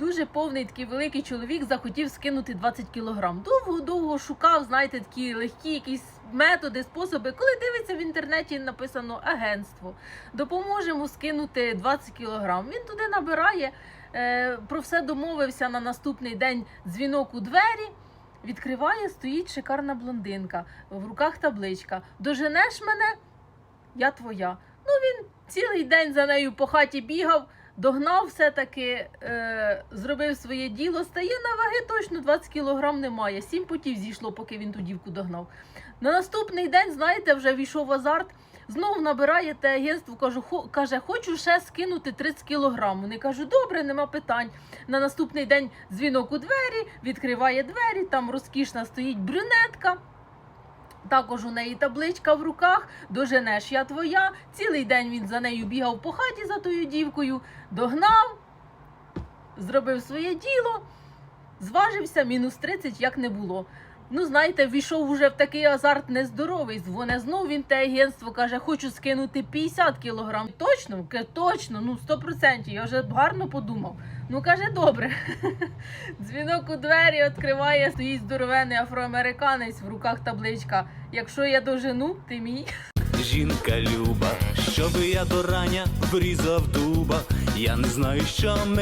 дуже повний такий великий чоловік захотів скинути 20 кілограм. Довго-довго шукав, знаєте, такі легкі якісь методи, способи. Коли дивиться в інтернеті, написано агентство, допоможемо скинути 20 кілограм. Він туди набирає, е, про все домовився на наступний день дзвінок у двері. Відкриває, стоїть шикарна блондинка, в руках табличка. Доженеш мене, я твоя. Ну він цілий день за нею по хаті бігав, догнав все-таки, е, зробив своє діло, стає на ваги точно 20 кілограм немає. Сім потів зійшло, поки він ту дівку догнав. На наступний день, знаєте, вже війшов азарт. Знов набирає те агентство, кажу, каже, хочу ще скинути 30 кілограм. Вони кажуть, добре, нема питань. На наступний день дзвінок у двері, відкриває двері, там розкішна стоїть брюнетка. Також у неї табличка в руках, доженеш я твоя. Цілий день він за нею бігав по хаті за тою дівкою, догнав, зробив своє діло, зважився, мінус 30, як не було. Ну, знаєте, війшов уже в такий азарт нездоровий. Дзвоне знов він те агентство, каже, хочу скинути 50 кілограм. Точно? Точно, ну 100%. Я вже гарно подумав. Ну, каже, добре. Дзвінок у двері відкриває, стоїть здоровений афроамериканець в руках табличка. Якщо я дожену, ти мій. Жінка люба, щоби я до рання врізав дуба, я не знаю, що мені.